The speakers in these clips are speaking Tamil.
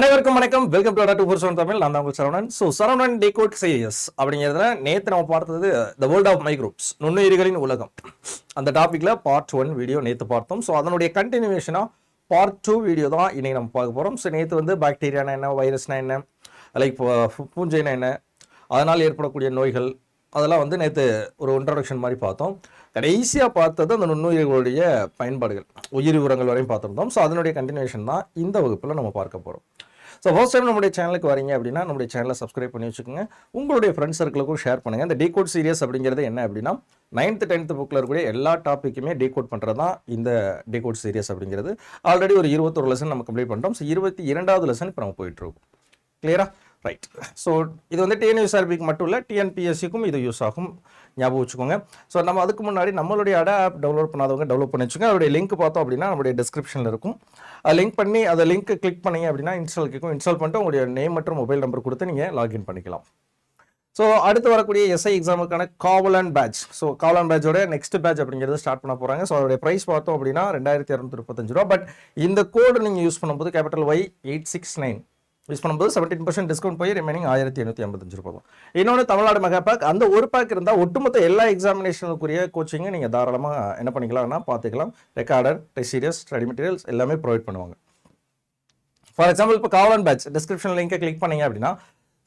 அனைவருக்கும் வணக்கம். Welcome to two four seven Tamil நான் தான் உங்கள் சரவணன். ஸோ சரவணன் டேகோட் சீரியஸ் அப்படிங்கிறதுல நேற்று நம்ம பார்த்தது த வேர்ல்ட் ஆஃப் மைக்ரோப்ஸ் நுண்ணுயிரிகளின் உலகம். அந்த டாப்பிக்கில் பார்ட் ஒன் வீடியோ நேற்று பார்த்தோம். ஸோ அதனுடைய கண்டினியூவேஷனாக பார்ட் டூ வீடியோ தான் இன்னைக்கு நம்ம பார்க்க போகிறோம் ஸோ நேற்று வந்து பாக்டீரியானா என்ன வைரஸ்னா என்ன லைக் பூஞ்சைனா என்ன அதனால் ஏற்படக்கூடிய நோய்கள் அதெல்லாம் வந்து நேற்று ஒரு இன்ட்ரடக்ஷன் மாதிரி பார்த்தோம். கடைசியாக பார்த்தது அந்த நுண்ணுயிர்களுடைய பயன்பாடுகள் உயிரி உரங்கள் வரையும் பார்த்துருந்தோம். ஸோ அதனுடைய கண்டினியூஷன் தான் இந்த வகுப்பில் நம்ம பார்க்க போகிறோம் ஸோ ஃபர்ஸ்ட் டைம் நம்முடைய சேனலுக்கு வரீங்க அப்படின்னா நம்முடைய சேனலை சப்ஸ்கிரைப் பண்ணி வச்சுக்கோங்க. உங்களுடைய ஃப்ரெண்ட்ஸ் சர்க்கிளுக்கும் ஷேர் பண்ணுங்கள் இந்த டீகோட் சீரியஸ் அப்படிங்கிறது என்ன அப்படின்னா நைன்த்து டென்த்து புக்கில் இருக்கக்கூடிய எல்லா டாப்பிக்குமே டீகோட் பண்ணுறது தான் இந்த டீகோட் சீரியஸ் அப்படிங்கிறது. ஆல்ரெடி ஒரு இருபத்தொரு லெசன் நம்ம கம்ப்ளீட் பண்ணுறோம் ஸோ இருபத்தி இரண்டாவது லெசன் இப்போ நம்ம போயிட்டுருக்கோம் கிளியரா ரைட் ஸோ இது வந்து டிஎன்யூஎஸ்ஆர்பிக்கு மட்டும் இல்லை டிஎன்பிஎஸ்சிக்கும் இது யூஸ் ஆகும். ஞாபகம் வச்சுக்கோங்க. ஸோ நம்ம அதுக்கு முன்னாடி நம்மளுடைய அட ஆப் டவுன்லோட் பண்ணாதவங்க டவுன்லோட் பண்ணி வச்சுக்கோங்க. அதோடைய லிங்க் பார்த்தோம் அப்படின்னா நம்மளுடைய டிஸ்கிரிப்ஷனில் இருக்கும். அது லிங்க் பண்ணி அதை லிங்க் கிளிக் பண்ணீங்க அப்படின்னா இன்ஸ்டால் கேட்கும். இன்ஸ்டால் பண்ணிட்டு உங்களுடைய நேம் மற்றும் மொபைல் நம்பர் கொடுத்து நீங்கள் லாகின் பண்ணிக்கலாம். ஸோ அடுத்து வரக்கூடிய எஸ்ஐ எக்ஸாமுக்கான காவலன் பேட்ச் ஸோ காவலன் பேட்சோட நெக்ஸ்ட் பேட்ச் அப்படிங்கிறது ஸ்டார்ட் பண்ண போகிறாங்க ஸோ அதோடைய ப்ரைஸ் பார்த்தோம் அப்படின்னா ரெண்டாயிரத்தி இரநூத்தி முப்பத்தஞ்சு ரூபா. பட் இந்த கோடு நீங்கள் யூஸ் பண்ணும்போது capital Y eight six nine use பண்ணும்போது செவன்டீன் பர்சன்ட் டிஸ்கவுண்ட் போய் ரிமைனிங் ஆயிரத்தி எண்ணூற்றி ஐம்பத்தஞ்சு ரூபா தான் இன்னொன்று தமிழ்நாடு மெகா பேக் அந்த ஒரு பேக் இருந்தால் ஒட்டுமொத்த எல்லா எக்ஸாமினேஷனுக்குரிய கோச்சிங்கை நீங்கள் தாராளமாக என்ன பண்ணிக்கலாம்னா பார்த்துக்கலாம். Recorded test series study materials எல்லாமே ப்ரொவைட் பண்ணுவாங்க. ஃபார் எக்ஸாம்பிள் இப்போ காவலன் பேட்ச் டிஸ்கிரிப்ஷன் லிங்கை கிளிக் பண்ணீங்க அப்படின்னா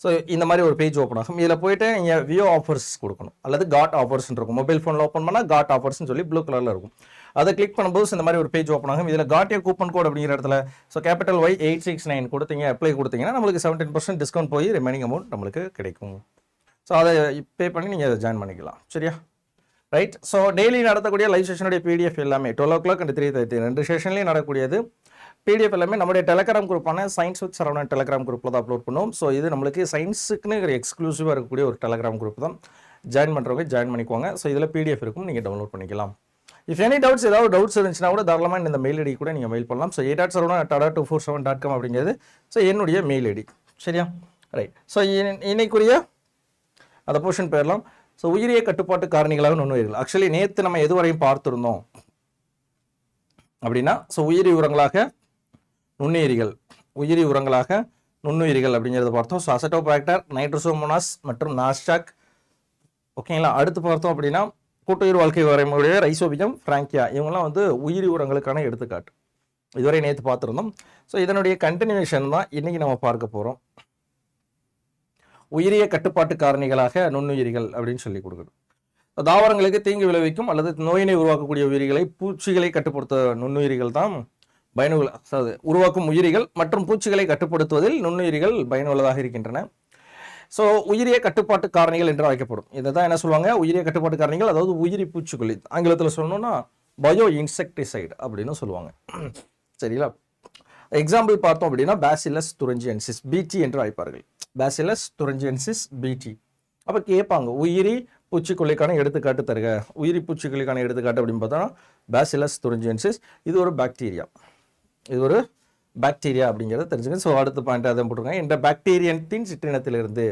ஸோ இந்த மாதிரி ஒரு பேஜ் ஓப்பன் ஆகும். இதில் போயிட்டு நீங்கள் வியோ ஆஃபர்ஸ் கொடுக்கணும். அல்லது காட் ஆஃபர்ஸ் இருக்கும். மொபைல் ஃபோனில் ஓப்பன் பண்ணால் காட் ஆஃபர்ஸ்னு சொல்லி ப்ளூ கலரில் இருக்கும். அதை கிளிக் பண்ணும்போது இந்த மாதிரி ஒரு பேஜ் ஓப்பன் ஆகும். இதில் காட்டிய கூப்பன் கோட் அப்படிங்கிற இடத்துல so capital Y eight six nine கொடுத்தீங்க அப்ளை கொடுத்தீங்கன்னா நம்மளுக்கு செவன்டீன் பர்சன்ட் டிஸ்கவுண்ட் போய் ரிமைனிங் அமௌண்ட் நம்மளுக்கு கிடைக்கும். ஸோ அதை பே பண்ணி நீங்கள் அதை ஜாயின் பண்ணிக்கலாம். சரியா? ரைட் ஸோ டெய்லி நடத்தக்கூடிய லைவ் செஷனுடைய பிடிஎஃப் எல்லாமே twelve o'clock and three thirty ரெண்டு செஷன்லேயும் நடக்கக்கூடியது. பிடிஎஃப் எல்லாமே நம்முடைய டெலகிராம் குரூப்பான சயின்ஸ் வித் சரவணன் டெலகிராம் குரூப்பில் தான் அப்லோட் பண்ணுவோம் ஸோ இது நம்மளுக்கு சயின்ஸுக்குன்னு எக்ஸ்க்ளூசிவாக இருக்கக்கூடிய ஒரு டெலகிராம் குரூப் தான். ஜாயின் பண்ணுறவங்க ஜாயின் பண்ணிக்கோங்க. ஸோ இதில் பிடிஎஃப் இருக்கும் நீங்கள் டவுன்லோட் பண்ணிக்கலாம். இஃப் எனி டவுட்ஸ் ஏதாவது டவுட்ஸ் இருந்துச்சுன்னா கூட தாராளமாக இந்த மெயில் ஐடி கூட நீங்கள் மெயில் பண்ணலாம். So eight at Saravanan data two four seven dot com அப்படிங்கிறது ஸோ என்னுடைய மெயில் ஐடி சரியா? ரைட் ஸோ இன்னைக்குரிய அந்த போர்ஷன் போயிடலாம் ஸோ உயிரிய கட்டுப்பாட்டு காரணிகளாக நுண்ணுயிர்கள். ஆக்சுவலி நேற்று நம்ம எதுவரையும் பார்த்துருந்தோம் அப்படின்னா ஸோ உயிரி உரங்களாக நுண்ணுயிரிகள். உயிரி உரங்களாக நுண்ணுயிரிகள் அப்படிங்கிறத பார்த்தோம். ஸோ அசட்டோபாக்டர் நைட்ரோசோமோனாஸ் மற்றும் நாஸ்டாக் ஓகேங்களா அடுத்து பார்த்தோம் அப்படின்னா கூட்டுயிர் வாழ்க்கை வரைமுறைய ரைசோபிஜம் ஃப்ராங்கியா இவங்கெல்லாம் வந்து உயிரி உரங்களுக்கான எடுத்துக்காட்டு. இதுவரை நேற்று பார்த்துருந்தோம். ஸோ இதனுடைய கண்டினியூஷன் தான் இன்றைக்கி நம்ம பார்க்க போகிறோம் உயிரிய கட்டுப்பாட்டு காரணிகளாக நுண்ணுயிரிகள் அப்படின்னு சொல்லி கொடுக்குது தாவரங்களுக்கு தீங்கு விளைவிக்கும் அல்லது நோயினை உருவாக்கக்கூடிய உயிரிகளை பூச்சிகளை கட்டுப்படுத்த நுண்ணுயிரிகள் தான் பயனுள்ள உருவாக்கும் உயிரிகள் மற்றும் பூச்சிகளை கட்டுப்படுத்துவதில் நுண்ணுயிரிகள் பயனுள்ளதாக இருக்கின்றன. ஸோ உயிரிய கட்டுப்பாட்டு காரணிகள் என்று அழைக்கப்படும். இதை தான் என்ன சொல்லுவாங்க? உயிரிய கட்டுப்பாட்டு காரணிகள் அதாவது உயிரி பூச்சிக்கொல்லி. ஆங்கிலத்தில் சொல்லணும்னா பயோ இன்செக்டிசைடு அப்படின்னு சொல்லுவாங்க. சரிங்களா? எக்ஸாம்பிள் பார்த்தோம் அப்படின்னா பேசிலஸ் துரஞ்சியன்சிஸ் பிடி என்று அழைப்பார்கள். பேசிலஸ் துரஞ்சியன்சிஸ் பிடி அப்போ கேட்பாங்க உயிரி பூச்சிக்கொல்லிக்கான எடுத்துக்காட்டு தருக. உயிரி பூச்சிக்கொல்லிக்கான எடுத்துக்காட்டு அப்படின்னு பார்த்தோம்னா பேசிலஸ் துரஞ்சியன்சிஸ் இது ஒரு பாக்டீரியா இது ஒரு பாக்டீரியா அப்படிங்கிறத தெரிஞ்சுங்க ஸோ அடுத்த பாயிண்ட் அதை போட்டுருங்க இந்த பாக்டீரியத்தின் சிற்றினத்திலிருந்து.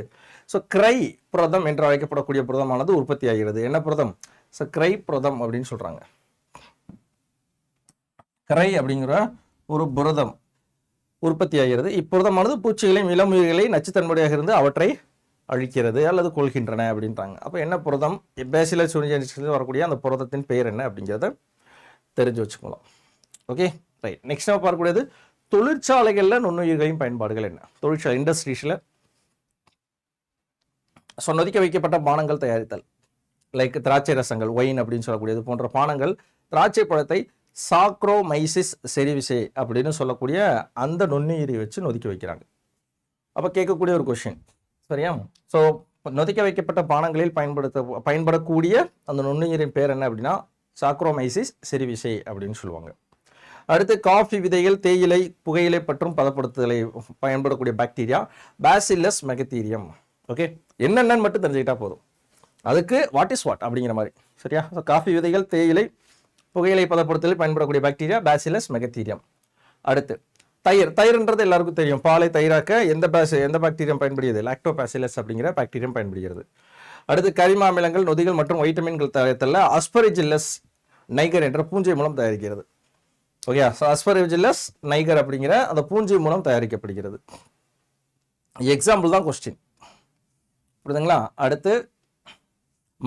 ஸோ கிரை புரதம் என்று அழைக்கப்படக்கூடிய புரதமானது உற்பத்தி ஆகிறது. என்ன புரதம்? ஸோ கிரை புரதம் அப்படின்னு சொல்கிறாங்க கிரை அப்படிங்கிற ஒரு புரதம் உற்பத்தி ஆகிறது. இப்புரதமானது பூச்சிகளையும் இளமுயிர்களை நச்சுத்தன்மையாக இருந்து அவற்றை அழிக்கிறது அல்லது கொள்கின்றன அப்படின்றாங்க. அப்போ என்ன புரதம்? பேசில சூரியன் வரக்கூடிய அந்த புரதத்தின் பெயர் என்ன அப்படிங்கிறத தெரிஞ்சு வச்சுக்கலாம். ஓகே ரைட் நெக்ஸ்ட் நம்ம பார்க்கக்கூடியது தொழிற்சாலைகளில் நுண்ணுயிர்களின் பயன்பாடுகள் என்ன? தொழிற்சாலை இண்டஸ்ட்ரீஸில் ஸோ நொதிக்க வைக்கப்பட்ட பானங்கள் தயாரித்தல். லைக் திராட்சை ரசங்கள் ஒயின் அப்படின்னு சொல்லக்கூடியது போன்ற பானங்கள் திராட்சை பழத்தை சாக்ரோமைசிஸ் செரிவிசே அப்படின்னு சொல்லக்கூடிய அந்த நுண்ணுயிரி வச்சு நொதிக்க வைக்கிறாங்க. அப்போ கேட்கக்கூடிய ஒரு கொஷின் சரியா? ஸோ நொதிக்க வைக்கப்பட்ட பானங்களில் பயன்படுத்த பயன்படக்கூடிய அந்த நுண்ணுயிரின் பேர் என்ன அப்படின்னா சாக்ரோமைசிஸ் செரிவிசை அப்படின்னு சொல்லுவாங்க. அடுத்து காஃபி விதைகள் தேயிலை புகையிலை மற்றும் பதப்படுத்துதலை பயன்படக்கூடிய பாக்டீரியா பேசில்லஸ் மெகத்தீரியம் ஓகே என்னென்னு மட்டும் தெரிஞ்சுக்கிட்டா போதும். அதுக்கு வாட் இஸ் வாட் அப்படிங்கிற மாதிரி. சரியா? ஸோ காஃபி விதைகள் தேயிலை புகையிலை பதப்படுத்தலில் பயன்படக்கூடிய பாக்டீரியா பேசிலஸ் மெகத்தீரியம் அடுத்து தயிர். தயிர்ன்றது எல்லாருக்கும் தெரியும். பாலை தயிராக்க எந்த பேஸ் எந்த பாக்டீரியம் பயன்படுகிறது? லாக்டோபாசிலஸ் அப்படிங்கிற பாக்டீரியம் பயன்படுகிறது. அடுத்து கரிம அமிலங்கள் நொதிகள் மற்றும் வைட்டமின்கள் தயாரித்தல அஸ்பரிஜில்லஸ் நைகர் என்ற பூஞ்சை மூலம் தயாரிக்கிறது. ஓகே ஸோ அஸ்பரிவிஜில்லஸ் நைகர் அப்படிங்கிற அந்த பூஞ்சை மூலம் தயாரிக்கப்படுகிறது. எக்ஸாம்பிள் தான் கொஸ்டின் புரியுதுங்களா? அடுத்து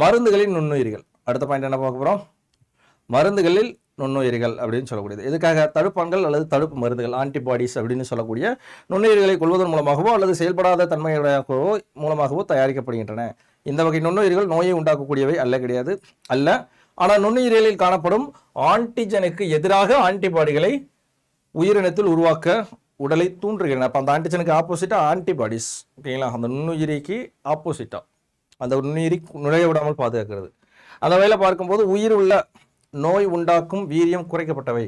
மருந்துகளின் நுண்ணுயிரிகள். அடுத்த பாயிண்ட் என்ன பார்க்க போகிறோம் மருந்துகளில் நுண்ணுயிரிகள் அப்படின்னு சொல்லக்கூடியது. இதுக்காக தடுப்பான்கள் அல்லது தடுப்பு மருந்துகள் ஆன்டிபாடிஸ் அப்படின்னு சொல்லக்கூடிய நுண்ணுயிரிகளை கொள்வதன் மூலமாகவோ அல்லது செயல்படாத தன்மையுடையவோ மூலமாகவோ தயாரிக்கப்படுகின்றன. இந்த வகை நுண்ணுயிரிகள் நோயை உண்டாக்கக்கூடியவை அல்ல கிடையாது. அல்ல ஆனால் நுண்ணுயிரியலில் காணப்படும் ஆன்டிஜனுக்கு எதிராக ஆன்டிபாடிகளை உயிரினத்தில் உருவாக்க உடலை தூண்டுகின்றன. அப்போ அந்த ஆன்டிஜனுக்கு ஆப்போசிட்டாக ஆன்டிபாடிஸ். ஓகேங்களா? அந்த நுண்ணுயிரிக்கு ஆப்போசிட்டாக அந்த நுண்ணுயிரி நுழைய விடாமல் பாதுகாக்கிறது. அந்த வகையில் பார்க்கும்போது உயிர் உள்ள நோய் உண்டாக்கும் வீரியம் குறைக்கப்பட்டவை.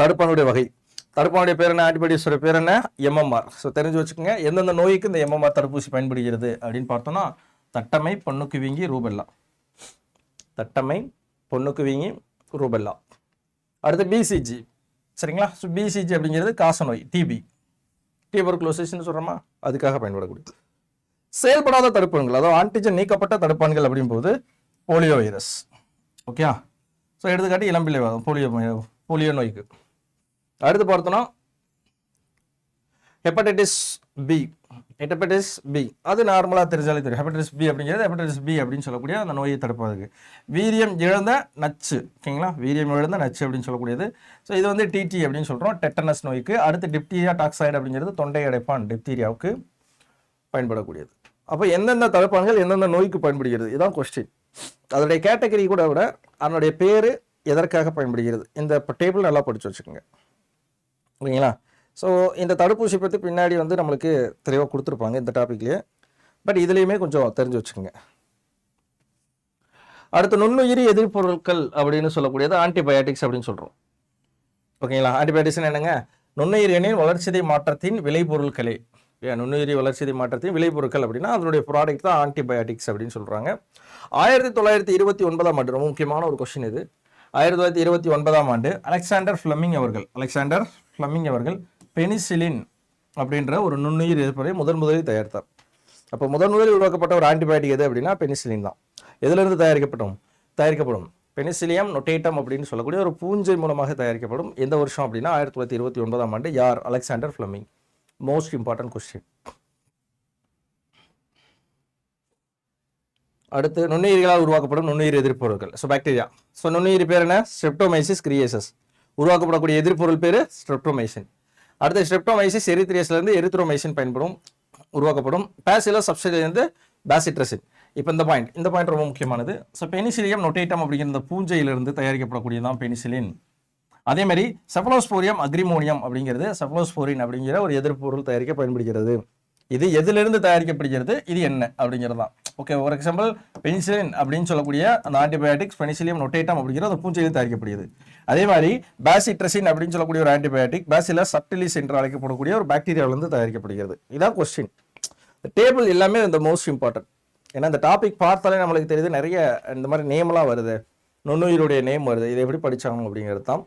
தடுப்பானுடைய வகை. தடுப்பானுடைய பேர் என்ன? ஆன்டிபாடிஸோட பேர் என்ன? எம்எம்ஆர் ஸோ தெரிஞ்சு வச்சுக்கோங்க. எந்தெந்த நோய்க்கு இந்த எம்எம்ஆர் தடுப்பூசி பயன்படுகிறது அப்படின்னு பார்த்தோம்னா தட்டமை பொண்ணுக்கு வீங்கி ரூபெல்லா. தட்டமை பொண்ணுக்கு வீங்கி ரூபெல்லா. அடுத்து பிசிஜி சரிங்களா? ஸோ பிசிஜி அப்படிங்கிறது காசநோய் டிபி டியூபர்குலோசிஸ்னு சொல்கிறோமா அதுக்காக பயன்படக்கூடியது. செயல்படாத தடுப்பான்கள் அதாவது ஆன்டிஜன் நீக்கப்பட்ட தடுப்பான்கள் அப்படிங்கும்போது போலியோ வைரஸ் ஓகே ஸோ எடுத்துக்காட்டி இளம்பிள்ளை வாதம் போலியோ போலியோ நோய்க்கு. அடுத்து பார்த்தோன்னா ஹெப்படைட்டிஸ் பி ஹெப்படைட்டிஸ் பி அது நார்மலாக தெரிஞ்சாலே தெரியும். ஹெப்படைட்டிஸ் பி அப்படிங்கிறது ஹெப்படைட்டிஸ் பி அப்படின்னு சொல்லக்கூடிய அந்த நோயை தடுப்பதுக்கு வீரியம் இழந்த நச்சு ஓகேங்களா? வீரியம் இழந்த நச்சு அப்படின்னு சொல்லக்கூடியது. ஸோ இது வந்து டிடி அப்படின்னு சொல்கிறோம் டெட்டனஸ் நோய்க்கு. அடுத்து டிப்டீரியா டாக்சைடு அப்படிங்கிறது தொண்டை அடைப்பான் டிப்தீரியாவுக்கு பயன்படக்கூடியது. அப்போ எந்தெந்த தடுப்பான்கள் எந்தெந்த நோய்க்கு பயன்படுகிறது? இதுதான் கொஸ்டின் அதனுடைய கேட்டகரி கூட விட அதனுடைய பேர் எதற்காக பயன்படுகிறது? இந்த டேபிள் நல்லா படித்து வச்சுக்கோங்க. ஓகேங்களா? ஸோ இந்த தடுப்பூசி பற்றி பின்னாடி வந்து நம்மளுக்கு தெளிவாக கொடுத்துருப்பாங்க இந்த டாப்பிக்லேயே பட் இதுலேயுமே கொஞ்சம் தெரிஞ்சு வச்சுக்கோங்க. அடுத்து நுண்ணுயிரி எதிர்ப்பொருட்கள் அப்படின்னு சொல்லக்கூடியது ஆன்டிபயோட்டிக்ஸ் அப்படின்னு சொல்கிறோம் ஓகேங்களா ஆன்டிபயோட்டிக்ஸ் என்னங்க? நுண்ணுயிரிகளின் வளர்ச்சிதை மாற்றத்தின் விளைபொருட்களே. ஏன் நுண்ணுயிரி வளர்ச்சிதை மாற்றத்தின் விளைபொருட்கள் அப்படின்னா அதனுடைய ப்ராடக்ட் தான் ஆன்டிபயோட்டிக்ஸ் அப்படின்னு சொல்கிறாங்க ஆயிரத்தி தொள்ளாயிரத்தி இருபத்தி ஒன்பதாம் ஆண்டு ரொம்ப முக்கியமான ஒரு கொஷின் இது. ஆயிரத்தி தொள்ளாயிரத்தி இருபத்தி ஒன்பதாம் ஆண்டு அலெக்சாண்டர் ஃப்ளமிங் அவர்கள் அலெக்சாண்டர் ஃப்ளமிங் அவர்கள் பெனிசிலின் அப்படின்ற ஒரு நுண்ணுயிர் எதிர்ப்பதை முதன் முதலில் தயாரித்தார். அப்போ முதன் முதலில் உருவாக்கப்பட்ட ஒரு ஆன்டிபயோட்டிக் எது அப்படின்னா பெனிசிலின் தான். எதிலிருந்து தயாரிக்கப்படும்? தயாரிக்கப்படும். பெனிசிலியம் நொட்டேட்டம் அப்படின்னு சொல்லக்கூடிய ஒரு பூஞ்சை மூலமாக தயாரிக்கப்படும். எந்த வருஷம் அப்படின்னா ஆயிரத்தி தொள்ளாயிரத்தி இருபத்தி ஒன்பதாம் ஆண்டு யார்? Alexander Fleming. Most important question அடுத்து நுண்ணுயிர்களால் உருவாக்கப்படும் நுண்ணுயிர் எதிர்ப்பொருட்கள் ஸோ பாக்டீரியா ஸோ நுண்ணுயிர் பேர் என்ன? ஸ்ட்ரெப்டோமைசிஸ் கிரியேசஸ் உருவாக்கப்படக்கூடிய எதிர்ப்பொருள் பேர் ஸ்ட்ரெப்டோமைசின் அடுத்து ஸ்ட்ரெப்டோமைசிஸ் எரித்ரியஸ்லேருந்து எரித்ரோமைசின் பயன்படும் உருவாக்கப்படும். பேசிலோ சப்சிடிலேருந்து பேசிட்ரசின் இப்போ இந்த பாயிண்ட் இந்த பாயிண்ட் ரொம்ப முக்கியமானது. ஸோ பெனிசிலியம் நொட்டேட்டம் அப்படிங்கிற இந்த பூஞ்சையிலிருந்து தயாரிக்கப்படக்கூடியதான் பெனிசிலின் அதே மாதிரி செஃபலோஸ்போரியம் அக்ரிமோனியம் அப்படிங்கிறது செஃபலோஸ்போரின் அப்படிங்கிற ஒரு எதிர்ப்பொருள் தயாரிக்க பயன்படுகிறது. இது எதிலிருந்து தயாரிக்கப்படுகிறது? இது என்ன? அப்படிங்கிறது தான் ஓகே ஃபார் எக்ஸாம்பிள் பென்சிலின் அப்படின்னு சொல்லக்கூடிய அந்த ஆன்டிபயோட்டிக்ஸ் பெனிசிலியம் நொட்டேட்டம் அப்படிங்கிற அந்த பூஞ்சையில் தயாரிக்கப்படுகிறது. அதே மாதிரி பேசிட்ரசின் அப்படின்னு சொல்லக்கூடிய ஒரு ஆன்டிபயோட்டிக் பேசில சப்டிலிஸ் என்று அழைக்கப்படக்கூடிய ஒரு பாக்டீரியாவிலிருந்து தயாரிக்கப்படுகிறது. இதான் கொஸ்டின் டேபிள் எல்லாமே இந்த மோஸ்ட் இம்பார்ட்டன்ட் ஏன்னா இந்த டாபிக் பார்த்தாலே நம்மளுக்கு தெரியுது நிறைய இந்த மாதிரி நேம்லாம் வருது. நுண்ணுயிருடைய நேம் வருது. இதை எப்படி படித்தாங்க அப்படிங்கிறது தான்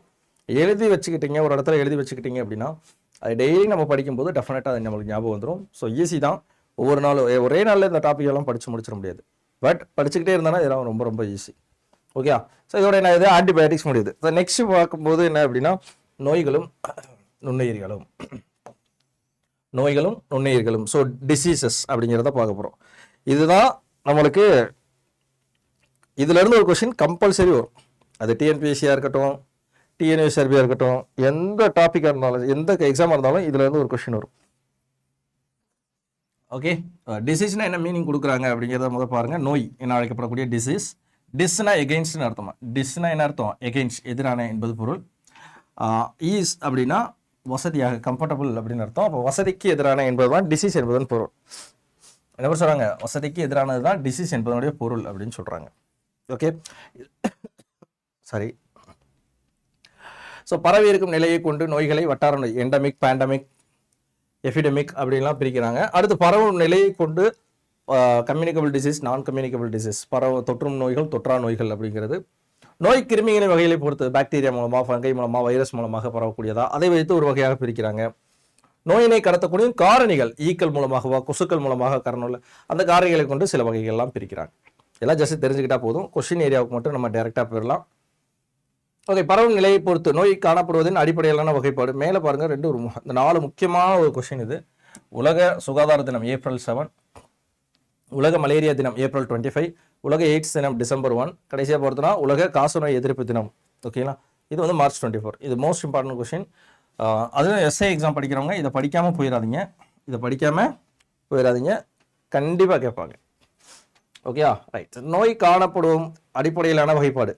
எழுதி வச்சுக்கிட்டீங்க ஒரு இடத்துல எழுதி வச்சுக்கிட்டீங்க அப்படின்னா அது டெய்லி நம்ம படிக்கும்போது டெஃபினட்டாக அது நம்மளுக்கு ஞாபகம் வந்துடும் ஸோ ஈஸி தான். ஒவ்வொரு நாளும் ஒரே நாளில் இந்த டாபிக் எல்லாம் படித்து முடிச்சிட முடியாது. பட் படிச்சுக்கிட்டே இருந்தானா இதெல்லாம் ரொம்ப ரொம்ப ஈஸி ஓகே ஸோ இதோட என்ன இது ஆன்டிபயோட்டிக்ஸ் முடியுது. ஸோ நெக்ஸ்ட் பார்க்கும்போது என்ன அப்படின்னா நோய்களும் நுண்ணுயிர்களும். நோய்களும் நுண்ணுயிர்களும். ஸோ டிசீசஸ் அப்படிங்கிறத பார்க்க போகிறோம் இதுதான் நம்மளுக்கு இதுலேருந்து ஒரு கொஷின் கம்பல்சரி வரும். அது டிஎன்பிஎஸ்சியாக இருக்கட்டும் டிஎன்யூஎஸ்ஆர்பியாக இருக்கட்டும் எந்த டாப்பிக்காக இருந்தாலும் எந்த எக்ஸாமாக இருந்தாலும் இதில் இருந்து ஒரு கொஷின் வரும். ஓகே டிசீஸ்னால் uh, என்ன மீனிங் கொடுக்குறாங்க அப்படிங்கிறத முதல் பாருங்கள் நோய் என அழைக்கப்படக்கூடிய டிசீஸ் டிஸ்னா எகெயின்ஸ்ட்னு அர்த்தமா? டிஸ்னா என்ன அர்த்தம்? எகெயின்ஸ்ட் எதிரான என்பது பொருள். Uh, ஈஸ் அப்படின்னா வசதியாக கம்ஃபர்டபுள் அப்படின்னு அர்த்தம். அப்போ வசதிக்கு எதிரான என்பதுதான் டிசீஸ் என்பதன் பொருள். என்ன பேர் வசதிக்கு எதிரானது தான் டிசீஸ் என்பதனுடைய பொருள் அப்படின்னு சொல்கிறாங்க ஓகே சாரி ஸோ பரவி இருக்கும் நிலையை கொண்டு நோய்களை வட்டார நோய் எண்டமிக் பேண்டமிக் எஃபிடமிக் அப்படின்லாம் பிரிக்கிறாங்க. அடுத்து பரவும் நிலையை கொண்டு communicable disease non communicable disease பரவ தொற்றும் நோய்கள் தொற்றா நோய்கள் அப்படிங்கிறது. நோய் கிருமிகளின் வகைகளை பொறுத்து பாக்டீரியா மூலமாக ஃபங்கை மூலமாக வைரஸ் மூலமாக பரவக்கூடியதா அதை வைத்து ஒரு வகையாக பிரிக்கிறாங்க. நோயினை கடத்தக்கூடிய காரணிகள் ஈக்கள் மூலமாகவா கொசுக்கள் மூலமாக கரணுள்ள அந்த காரணிகளை கொண்டு சில வகைகள்லாம் பிரிக்கிறாங்க. எல்லாம் ஜஸ்ட் தெரிஞ்சுக்கிட்டா போதும். கொஷின் ஏரியாவுக்கு மட்டும் நம்ம டைரெக்டாக போயிடலாம். ஓகே பரவும் நிலையை பொறுத்து நோய் காணப்படுவதின் அடிப்படையிலான வகைப்பாடு. மேலே பாருங்கள் ரெண்டு ஒரு இந்த நாலு முக்கியமான ஒரு கொஷின் இது. உலக சுகாதார தினம் ஏப்ரல் செவன் உலக மலேரியா தினம் ஏப்ரல் டுவெண்ட்டி ஃபைவ் உலக எய்ட்ஸ் தினம் டிசம்பர் ஒன் கடைசியாக பொறுத்தனா உலக காசநோய் எதிர்ப்பு தினம். ஓகேங்களா இது வந்து மார்ச் டுவெண்ட்டி ஃபோர் இது மோஸ்ட் இம்பார்ட்டன்ட் கொஷின் அதுவும் எஸ்ஐ எக்ஸாம் படிக்கிறவங்க இதை படிக்காமல் போயிடாதீங்க இதை படிக்காமல் போயிடாதீங்க கண்டிப்பாக கேட்பாங்க. ஓகேயா ரைட் நோய் காணப்படும் அடிப்படையிலான வகைப்பாடு.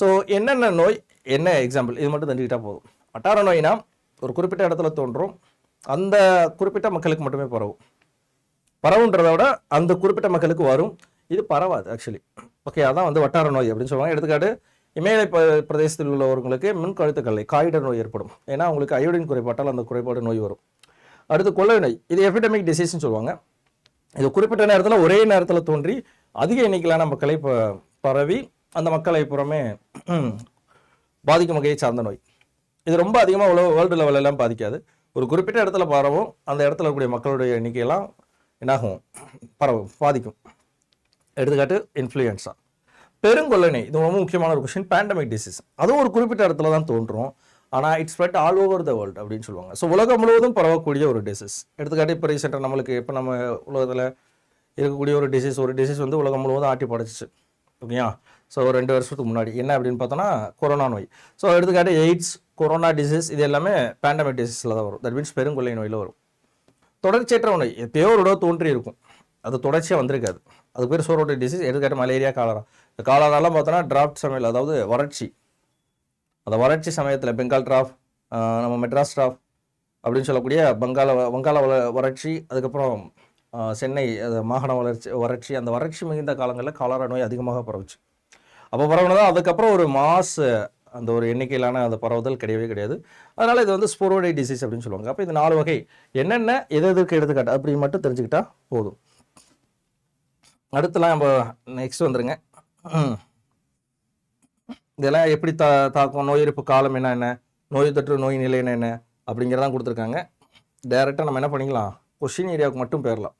ஸோ என்னென்ன நோய் என்ன எக்ஸாம்பிள் இது மட்டும் தெரிஞ்சுக்கிட்டா போதும். வட்டார நோய்னா ஒரு குறிப்பிட்ட இடத்துல தோன்றும். அந்த குறிப்பிட்ட மக்களுக்கு மட்டுமே பரவும். பரவுன்றதை விட அந்த குறிப்பிட்ட மக்களுக்கு வரும். இது பரவாது ஆக்சுவலி ஓகே அதான் வந்து வட்டார நோய் அப்படின்னு சொல்லுவாங்க. எடுத்துக்காட்டு இமயமலை பிரதேசத்தில் உள்ளவர்களுக்கு மின் கழுத்துக்கல்லை காயிட நோய் ஏற்படும். ஏன்னா அவங்களுக்கு அயோடின் குறைபாட்டால் அந்த குறைபாடு நோய் வரும். அடுத்து கொள்ளை நோய். இது எபிடமிக் டிசீஸ்னு சொல்லுவாங்க. இது குறிப்பிட்ட நேரத்தில் ஒரே நேரத்தில் தோன்றி அதிக எண்ணிக்கையிலான மக்களை ப- பரவி அந்த மக்களை புறமே பாதிக்கும் வகையை சார்ந்த நோய். இது ரொம்ப அதிகமாக உலக வேர்ல்டு லெவலெல்லாம் பாதிக்காது. ஒரு குறிப்பிட்ட இடத்துல பரவும் அந்த இடத்துல இருக்கக்கூடிய மக்களுடைய எண்ணிக்கையெல்லாம் என்னாகும்? பரவும் பாதிக்கும். எடுத்துக்காட்டு இன்ஃப்ளூயன்ஸா பெருங்கொள்ளனை இது ரொம்ப முக்கியமான ஒரு கொஷின் பேண்டமிக் டிசீஸ் அதுவும் ஒரு குறிப்பிட்ட இடத்துல தான் தோன்றும். ஆனால் it's spread all over the world அப்படின்னு சொல்லுவாங்க. ஸோ உலகம் முழுவதும் பரவக்கூடிய ஒரு டிசீஸ் எடுத்துக்காட்டு இப்போ ரீசெண்டாக நம்மளுக்கு இப்போ நம்ம உலகத்தில் இருக்கக்கூடிய ஒரு டிசீஸ் ஒரு டிசீஸ் வந்து உலகம் முழுவதும் ஆட்டி படைச்சிச்சு. ஓகேயா ஸோ ஒரு ரெண்டு வருஷத்துக்கு முன்னாடி. என்ன அப்படின்னு பார்த்தோன்னா கொரோனா நோய். ஸோ எடுத்துக்காட்டு எய்ட்ஸ் கொரோனா டிசீஸ் இது எல்லாமே பேண்டமிக் டிசீஸில் தான் வரும். தட் மீன்ஸ் பெருங்கொள்ளை நோயில் வரும். தொடர்ச்சியற்ற நோய். எப்பயோ ஒரு தோன்றி இருக்கும் அது தொடர்ச்சியாக வந்திருக்காது. அது பேர் சோரோட டிசீஸ் எடுத்துக்காட்டு மலேரியா காலரா இந்த காலராலாம் பார்த்தோன்னா டிராஃப்ட் சமையல் அதாவது வறட்சி. அந்த வறட்சி சமயத்தில் பெங்கால் டிராஃப் நம்ம மெட்ராஸ் டிராஃப் அப்படின்னு சொல்லக்கூடிய பங்காள வங்காள வள- வறட்சி அதுக்கப்புறம் சென்னை மாகாண வளர்ச்சி வறட்சி அந்த வறட்சி மிகுந்த காலங்களில் காலரா நோய் அதிகமாக பரவுச்சு. அப்போ பரவுனதா? அதுக்கப்புறம் ஒரு மாஸ் அந்த ஒரு எண்ணிக்கையிலான அந்த பரவுதல் கிடையவே கிடையாது. அதனால் இது வந்து ஸ்போரோடை டிசீஸ் அப்படின்னு சொல்லுவாங்க. அப்போ இது நாலு வகை. என்னென்ன எது எதுக்கு எடுத்துக்காட்டு? அப்படின்னு மட்டும் தெரிஞ்சுக்கிட்டா போதும். அடுத்தலாம் நம்ம நெக்ஸ்ட் வந்துருங்க. இதெல்லாம் எப்படி தா தாக்கும்? நோய் எதிர்ப்பு காலம் என்ன என்ன? நோய் தொற்று நோய் நிலை என்ன என்ன? அப்படிங்கிறதான் கொடுத்துருக்காங்க. டைரெக்டாக நம்ம என்ன பண்ணிக்கலாம்? கொஷின் ஏரியாவுக்கு மட்டும் போயிடலாம்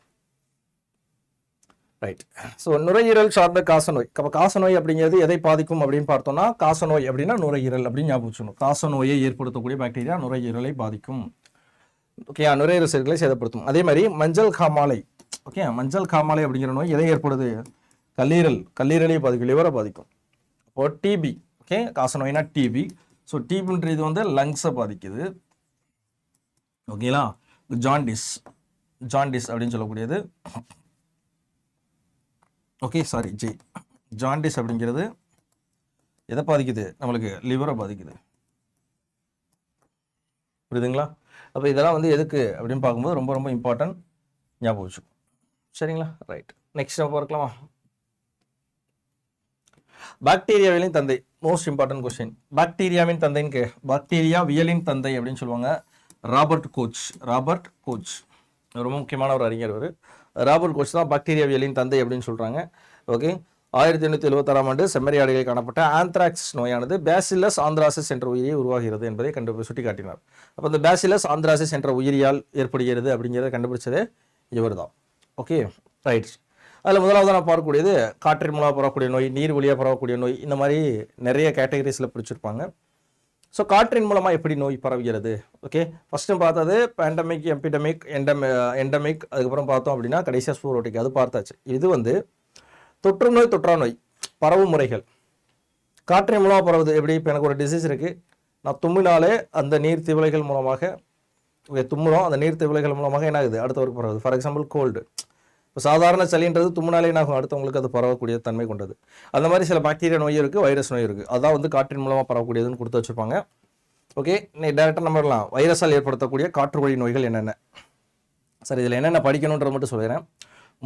ரைட் ஸோ நுரையீரல் சார்ந்த காசநோய். அப்போ காசநோய் அப்படிங்கிறது எதை பாதிக்கும் அப்படின்னு பார்த்தோம்னா காசநோய் அப்படின்னா நுரையீரல் அப்படின்னு ஞாபகம் வச்சுக்கணும். காசநோயை ஏற்படுத்தக்கூடிய பாக்டீரியா நுரையீரலை பாதிக்கும். ஓகே நுரையீரல் செல்களை சேதப்படுத்தும். அதே மாதிரி மஞ்சள் காமாலை. ஓகே மஞ்சள் காமாலை அப்படிங்கிற நோய் எதை ஏற்படுது? கல்லீரல். கல்லீரலையும் பாதிக்கும். லிவரை பாதிக்கும். இப்போ டிபி ஓகே காசநோய்னா டிபி ஸோ டிபின்றது வந்து லங்ஸை பாதிக்குது. ஓகேங்களா ஜாண்டிஸ் ஜாண்டிஸ் அப்படின்னு சொல்லக்கூடியது. ஓகே சாரி ஜி ஜாண்டிஸ் அப்படிங்கிறது எதை பாதிக்குது? நம்மளுக்கு லிவரை பாதிக்குது. புரியுதுங்களா? அப்போ இதெல்லாம் வந்து எதுக்கு அப்படின்னு பார்க்கும்போது ரொம்ப ரொம்ப இம்பார்ட்டன்ட் ஞாபகம் வச்சுக்கணும் சரிங்களா? ரைட் நெக்ஸ்ட் பார்க்கலாமா? பாக்டீரியாவிலின் தந்தை மோஸ்ட் இம்பார்ட்டன்ட் கொஸ்டின் பாக்டீரியாவின் தந்தைன்னு கே பாக்டீரியா வியலின் தந்தை அப்படின்னு சொல்லுவாங்க. ராபர்ட் கோச் ராபர்ட் கோச் ரொம்ப முக்கியமான ஒரு அறிஞர் அவர் ராபர்ட் கோச் தான் பாக்டீரியாவியலின் தந்தை அப்படின்னு சொல்கிறாங்க ஓகே. ஆயிரத்தி எண்ணூற்றி எழுபத்தாறாம் ஆண்டு செம்மறியாடுகளில் காணப்பட்ட ஆந்த்ராக்ஸ் நோயானது பேசிலஸ் ஆந்திராசிஸ் என்ற உயிரியை உருவாகிறது என்பதை கண்டு சுட்டிக்காட்டினார். அப்போ இந்த பேசிலஸ் ஆந்திராசிஸ் என்ற உயிரியால் ஏற்படுகிறது அப்படிங்கிறத கண்டுபிடிச்சதே இவர் தான் ஓகே. ரைட். அதில் முதலாவது நான் பார்க்கக்கூடியது காற்றின் மூலமாக பரவக்கூடிய நோய் நீர் வழியாக பரவக்கூடிய நோய் இந்த மாதிரி நிறைய கேட்டகரிஸில் பிடிச்சிருப்பாங்க. ஸோ காற்றின் மூலமாக எப்படி நோய் பரவுகிறது? ஓகே ஃபஸ்ட்டு பார்த்தது பேண்டமிக் எம்பிடமிக் எண்டமி எண்டமிக் அதுக்கப்புறம் பார்த்தோம் அப்படின்னா கடைசியாக ஸ்பூரோட்டிக் அது பார்த்தாச்சு. இது வந்து தொற்று நோய் தொற்றா நோய் பரவும் முறைகள். காற்றின் மூலமாக பரவுது எப்படி? இப்போ எனக்கு ஒரு டிசீஸ் இருக்குது நான் தும்மினாலே அந்த நீர் திவலைகள் மூலமாக ஓகே தும்முறோம். அந்த நீர் திவலைகள் மூலமாக என்ன ஆகுது அடுத்தவருக்கு பரவுது ஃபார் எக்ஸாம்பிள் கோல்டு இப்போ சாதாரண சளின்றது தும்முனாலே என்ன ஆகும் அடுத்தவங்களுக்கு அது பரவக்கூடிய தன்மை கொண்டது. அந்த மாதிரி சில பாக்டீரியா நோய் இருக்குது வைரஸ் நோய் இருக்குது அதான் வந்து காற்றின் மூலமாக பரவக்கூடியதுன்னு கொடுத்து வச்சுருப்பாங்க. ஓகே நீ டேரெக்டாக நம்பரலாம். வைரஸால் ஏற்படுத்தக்கூடிய காற்று வழி நோய்கள் என்னென்ன? சரி இதில் என்னென்ன படிக்கணுன்றத மட்டும் சொல்கிறேன்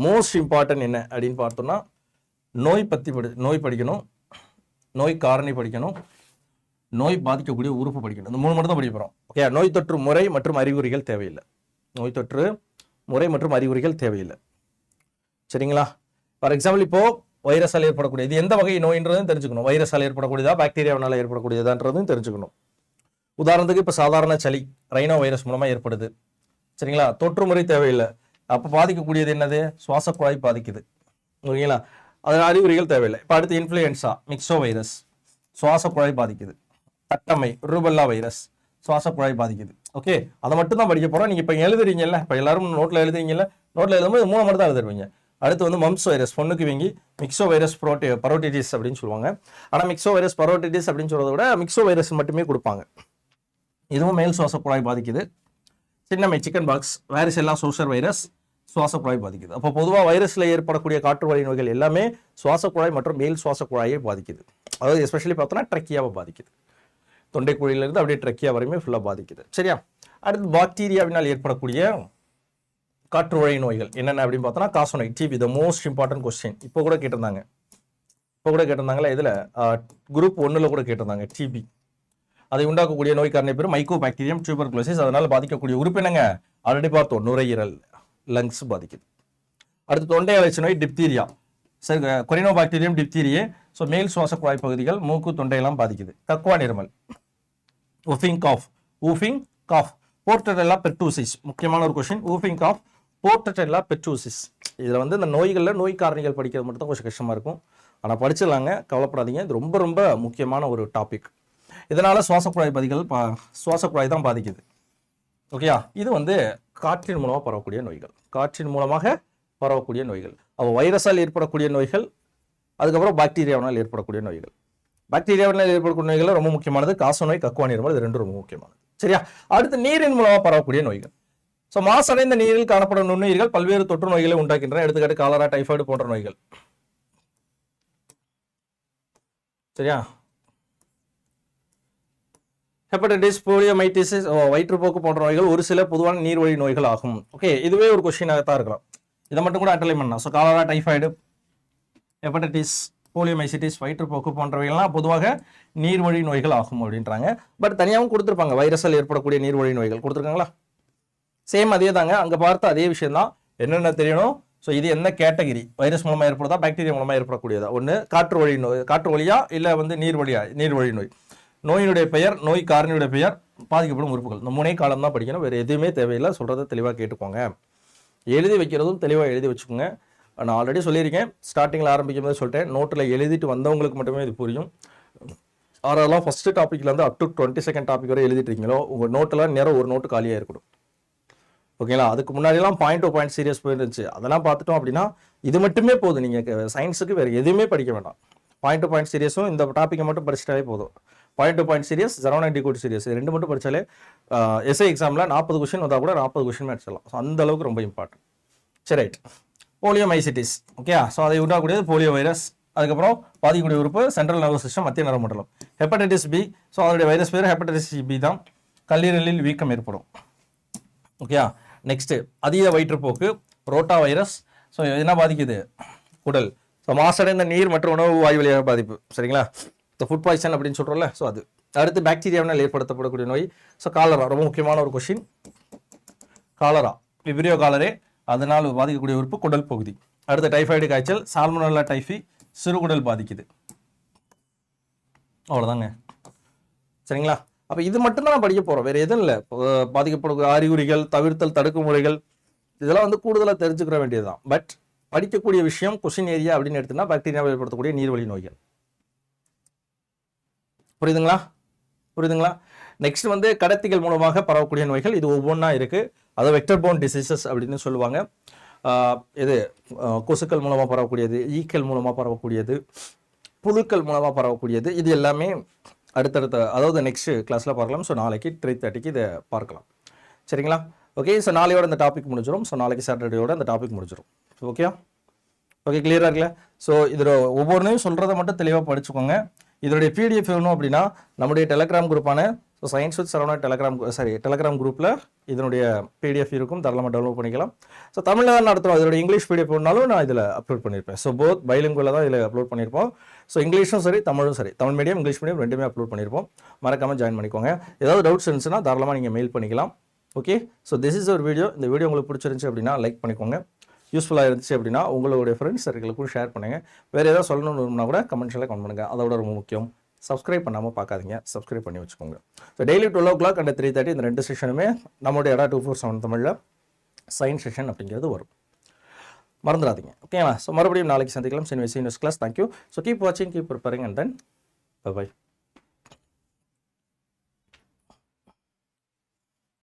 மோஸ்ட் இம்பார்ட்டன்ட் என்ன அப்படின்னு பார்த்தோம்னா நோய் பற்றி படி நோய் படிக்கணும். நோய் காரணி படிக்கணும். நோய் பாதிக்கக்கூடிய உறுப்பு படிக்கணும். இந்த மூணு மட்டும் தான் படிக்க போகிறோம் ஓகே நோய் தொற்று முறை மற்றும் அறிகுறிகள் தேவையில்லை. நோய் தொற்று முறை மற்றும் அறிகுறிகள் தேவையில்லை. சரிங்களா? ஃபார் எக்ஸாம்பிள் இப்போ வைரஸால் ஏற்படக்கூடிய இது எந்த வகை நோயின்றதும் தெரிஞ்சுக்கணும். வைரஸால் ஏற்படக்கூடியதா பாக்டீரியாவினால் ஏற்படக்கூடியதான்றதும் தெரிஞ்சுக்கணும். உதாரணத்துக்கு இப்போ சாதாரண சளி ரைனோ வைரஸ் மூலமாக ஏற்படுது. சரிங்களா? தொற்று முறை தேவையில்லை. அப்போ பாதிக்கக்கூடியது என்னது? சுவாச குழாய் பாதிக்குது. ஓகேங்களா? அது அறிகுறிகள் தேவையில்லை. இப்போ அடுத்து இன்ஃப்ளூயன்ஸா மிக்சோ வைரஸ் சுவாச குழாய் பாதிக்குது. தட்டம்மை ரூபல்லா வைரஸ் சுவாச குழாய் பாதிக்குது. ஓகே? அதை மட்டும் தான் படிக்க போகிறோம் நீங்கள் இப்போ எழுதுறீங்கல்ல? இப்போ எல்லாரும் நோட்டில் எழுதுறீங்கல்ல? நோட்டில் எழுதும்போது மூணு மட்டும் தான் எழுதுருவீங்க அடுத்து வந்து மம்ஸ் வைரஸ் பொண்ணுக்கு வீங்கி மிக்சோ வைரஸ் ப்ரோட்டி பரோட்டிடிஸ் அப்படின்னு சொல்லுவாங்க. ஆனால் மிக்சோ வைரஸ் பரோட்டிடிஸ் அப்படின்னு சொல்கிறத விட மிக்சோ வைரஸ் மட்டுமே கொடுப்பாங்க. இதுவும் மேல் சுவாச குழாய் பாதிக்குது. சின்னமை சிக்கன் பாக்ஸ் வைரஸ் எல்லாம் சோஷர் வைரஸ் சுவாச குழாய் பாதிக்குது. அப்போ பொதுவாக வைரஸில் ஏற்படக்கூடிய காற்று வழி நோய்கள் எல்லாமே சுவாச குழாய் மற்றும் மேல் சுவாச குழாயை பாதிக்குது. அதாவது எஸ்பெஷலி பார்த்தோன்னா ட்ரக்கியாவை பாதிக்குது. தொண்டைக்குழியிலேருந்து அப்படியே ட்ரக்கியா வரையுமே ஃபுல்லாக பாதிக்குது. சரியா? அடுத்து பாக்டீரியாவினால் ஏற்படக்கூடிய காற்றுழை நோய்கள். என்னென்ன அப்படின்னு பார்த்தோன்னா காசநோய் TB the most important question இப்போ கூட கேட்டிருந்தாங்க. இப்போ கூட கேட்டிருந்தாங்களே? இதில் குரூப் ஒன்றில் கூட கேட்டிருந்தாங்க டிபி அதை உண்டாக்கக்கூடிய நோய் காரண பேர் மைக்கோ பாக்டீரியம் டியூபர் குளோசிஸ் அதனால் பாதிக்கக்கூடிய உறுப்பு என்னங்க? ஆல்ரெடி பார்த்தோம் நுரையீரல் லங்ஸ் பாதிக்குது. அடுத்து தொண்டை அலைச்சி நோய் டிப்தீரியா சரி கொரினோ பாக்டீரியம் டிப்தீரியே ஸோ மேல் சுவாச குழாய் பகுதிகள் மூக்கு தொண்டையெல்லாம் பாதிக்குது. கக்குவா Nirmal whooping cough whooping cough Bordetella pertussis. முக்கியமான ஒரு கொஷின் ஊஃபிங் காஃப் போர்ட்டடெல்லா பெட்ரூசிஸ் இதில் வந்து இந்த நோய்களில் நோய் காரணிகள் படிக்கிறது மட்டும் தான் கொஞ்சம் கஷ்டமாக இருக்கும். ஆனால் படிச்சிடலாங்க. கவலைப்படாதீங்க. இது ரொம்ப ரொம்ப முக்கியமான ஒரு டாபிக். இதனால் சுவாச குழாய் பாதிகள் பா சுவாச குழாய் தான் பாதிக்குது. ஓகேயா? இது வந்து காற்றின் மூலமாக பரவக்கூடிய நோய்கள். காற்றின் மூலமாக பரவக்கூடிய நோய்கள். அப்போ வைரஸால் ஏற்படக்கூடிய நோய்கள் அதுக்கப்புறம் பாக்டீரியாவினால் ஏற்படக்கூடிய நோய்கள். பாக்டீரியாவினால் ஏற்படக்கூடிய நோய்கள் ரொம்ப முக்கியமானது காசநோய் கக்குவா நீர்மல் இது ரெண்டும் ரொம்ப முக்கியமானது. சரியா? அடுத்து நீரின் மூலமாக பரவக்கூடிய நோய்கள். ஸோ மாசடைந்த நீரில் காணப்படும் நுண்ணுயிர்கள் பல்வேறு தொற்று நோய்களை உண்டாக்கின்றன. எடுத்துக்காட்டு காலரா டைஃபாய்டு போன்ற நோய்கள். சரியா? ஹெப்படைட்டிஸ் போலியோமைட்டிஸ் வயிற்றுப்போக்கு போன்ற நோய்கள் ஒரு சில பொதுவான நீர்வழி நோய்கள் ஆகும். ஓகே இதுவே ஒரு கொஸ்டினாக தான் இருக்கலாம். இதை மட்டும் கூட அண்டர்லைன் பண்ணலாம். So cholera typhoid hepatitis poliomyelitis வயிற்றுப்போக்கு போன்றவைகள்லாம் பொதுவாக நீர்வழி நோய்கள் ஆகும் அப்படின்றாங்க. பட் தனியாகவும் கொடுத்துருப்பாங்க. வைரஸால் ஏற்படக்கூடிய நீர்வழி நோய்கள் கொடுத்துருக்காங்களா? சேம் அதே தாங்க அங்கே பார்த்த அதே விஷயம் தான் என்னென்ன தெரியணும்? ஸோ இது என்ன கேட்டகிரி வைரஸ் மூலமாக ஏற்படுதா? பாக்டீரியா மூலமாக ஏற்படக்கூடியதா? ஒன்று காற்று வழி நோய். காற்று வழியா இல்லை வந்து நீர் வழியா நீர்வழி நோய். நோயினுடைய பெயர் நோய் காரணியுடைய பெயர் பாதிக்கப்படும் உறுப்புகள். இந்த முனை காலம் தான் படிக்கணும். வேறு எதுவுமே தேவையில்லை. சொல்கிறத தெளிவாக கேட்டுக்கோங்க. எழுதி வைக்கிறதும் தெளிவாக எழுதி வச்சுக்கோங்க. நான் ஆல்ரெடி சொல்லியிருக்கேன். ஸ்டார்டிங்கில் ஆரம்பிக்கும் போது சொல்லிட்டேன். நோட்டில் எழுதிட்டு வந்தவங்களுக்கு மட்டுமே இது புரியும். ஆறாவதுலாம் first டாப்பிக்லேருந்து up to twenty second topic வரை எழுதிட்டு இருக்கீங்களோ உங்கள் நோட்டில் நேரம் ஒரு நோட்டு காலியாக இருக்கணும். ஓகேங்களா? அதுக்கு முன்னாடிலாம் பாயிண்ட் டு பாயிண்ட் சீரியஸ் போயிருந்துச்சு. அதெல்லாம் பார்த்துட்டோம் அப்படின்னா இது மட்டுமே போதும். நீங்கள் சயின்ஸுக்கு வேறு எதுவுமே படிக்க வேண்டாம். பாயிண்ட் டு பாயிண்ட் சீரியஸும் இந்த டாப்பிக்கை மட்டும் படிச்சிட்டாலே போதும். பாயிண்ட் டு பாயிண்ட் சீரியஸ் ஜெரோனா டிகோட் சீரியஸ் ரெண்டு மட்டும் படித்தாலே எஸ்ஐ எக்ஸாமில் நாற்பது கொஷின் வந்தால் கூட நாற்பது கொஷின் அடிச்சிடலாம். ஸோ அந்த அளவுக்கு ரொம்ப இம்பார்ட்டன்ட் சரி right poliomyelitis okay so அதை உண்டாகக்கூடியது போலியோ வைரஸ் அதுக்கப்புறம் பாதிக்கக்கூடிய உறுப்பு சென்ட்ரல் நர்வஸ் சிஸ்டம் மத்திய நரம்பு மண்டலம் ஹெப்படைட்டிஸ் பி ஸோ அதனுடைய வைரஸ் பேர் ஹெப்படைட்டிஸ் பி தான். கல்லீரலில் வீக்கம் ஏற்படும். ஓகேயா நெக்ஸ்ட்டு அதீத வயிற்றுப்போக்கு ரோட்டா வைரஸ். ஸோ என்ன பாதிக்குது? உடல். ஸோ மாசடைந்த நீர் மற்றும் உணவு வாயு வழியாக பாதிப்பு. சரிங்களா? இந்த ஃபுட் பாய்சன் அப்படின்னு சொல்கிறோம்ல ஸோ அது. அடுத்து பாக்டீரியாவினால் ஏற்படுத்தப்படக்கூடிய நோய். ஸோ காலரா ரொம்ப முக்கியமான ஒரு கொஷின் காலரா விபிரியோ காலரே அதனால் பாதிக்கக்கூடிய உறுப்பு குடல் பகுதி. அடுத்து டைஃபாய்டு காய்ச்சல் சால்மோனல்லா டைஃபி சிறுகுடல் பாதிக்குது. அவ்வளோதாங்க சரிங்களா? அப்போ இது மட்டும்தான் நான் படிக்க போகிறோம் வேறு எதுவும் இல்லை. பாதிக்கப்படக்கூடிய அறிகுறிகள் தவிர்த்தல் தடுக்கு முறைகள் இதெல்லாம் வந்து கூடுதலாக தெரிஞ்சுக்கிற வேண்டியதுதான். பட் படிக்கக்கூடிய விஷயம் கொஷின் ஏரியா அப்படின்னு எடுத்தோம்னா பாக்டீரியாவை ஏற்படுத்தக்கூடிய நீர்வழி நோய்கள். புரியுதுங்களா? புரியுதுங்களா? நெக்ஸ்ட் வந்து கடத்திகள் மூலமாக பரவக்கூடிய நோய்கள். இது ஒவ்வொன்றா இருக்குது அதை வெக்டர் போன் டிசீசஸ் அப்படின்னு சொல்லுவாங்க. இது கொசுக்கள் மூலமாக பரவக்கூடியது ஈக்கள் மூலமாக பரவக்கூடியது புழுக்கள் மூலமாக பரவக்கூடியது. இது எல்லாமே அடுத்தடுத்த அதாவது நெக்ஸ்ட் கிளாஸில் பார்க்கலாம். ஸோ நாளைக்கு த்ரீ தேர்ட்டிக்கு இதை பார்க்கலாம். சரிங்களா? ஓகே ஸோ நாளையோட இந்த டாபிக் முடிஞ்சிடும் ஸோ நாளைக்கு சாட்டர்டேயோட அந்த டாபிக் முடிஞ்சிடும் ஓகே ஓகே கிளியராக இருக்குல்ல? ஸோ இதில் ஒவ்வொன்றையும் சொல்கிறத மட்டும் தெளிவாக படிச்சுக்கோங்க. இதனுடைய பிடிஎஃப் வேணும் அப்படின்னா நம்முடைய Telegram குரூப்பான so science with Saravana Telegram sorry Telegram குரூப்பில் இதனுடைய பிடிஎஃப் இருக்கும். தாராளமாக டவுன்லோட் பண்ணிக்கலாம். ஸோ தமிழில் தான் நடத்துகிறோம் இதோட இங்கிலீஷ் பிடிஎஃப் வேணாலும் நான் இதில் அப்லோட் பண்ணியிருப்பேன் ஸோ போத் பைலிங்குள்ள தான் இதில் அப்லோட் பண்ணியிருப்போம் ஸோ இங்கிலீஷும் சரி தமிழும் சரி தமிழ் மீடியம் இங்கிலீஷ் மீடியம் ரெண்டுமே அப்லோட் பண்ணியிருப்போம் மறக்காமல் ஜாயின் பண்ணிக்கோங்க. ஏதாவது டவுட்ஸ் இருந்துச்சுன்னா தாராளமாக நீங்கள் மெயில் பண்ணிக்கலாம். ஓகே ஸோ திஸ் இஸ் ஒரு வீடியோ இந்த வீடியோ உங்களுக்கு பிடிச்சிருந்துச்சு அப்படின்னா லைக் பண்ணிக்கோங்க. யூஸ்ஃபுல்லாக இருந்துச்சு அப்படின்னா உங்களுடைய ஃப்ரெண்ட்ஸ் சர்க்கிளுக்கும் ஷேர் பண்ணுங்கள் வேறு ஏதாவது சொல்லணும்னா கூட கமெண்ட்ஸில் கமெண்ட் பண்ணுங்கள் அதோட ரொம்ப முக்கியம். சப்ஸ்கிரைப் பண்ணாமல் பார்க்காதீங்க. சப்ஸ்கிரைப் பண்ணி வச்சுக்கோங்க. So daily twelve o'clock and three thirty இந்த ரெண்டு செஷனுமே நம்மளுடைய இடா டூ ஃபோர் செவன் தமிழில் சயின்ஸ் செஷன் அப்படிங்கிறது வரும். மறந்துடாதீங்க. ஓகேவா ஸோ மறுபடியும் நாளைக்கு சந்திக்கலாம். Senior seniors class thank you so keep வாட்சிங் keep preparing and then bye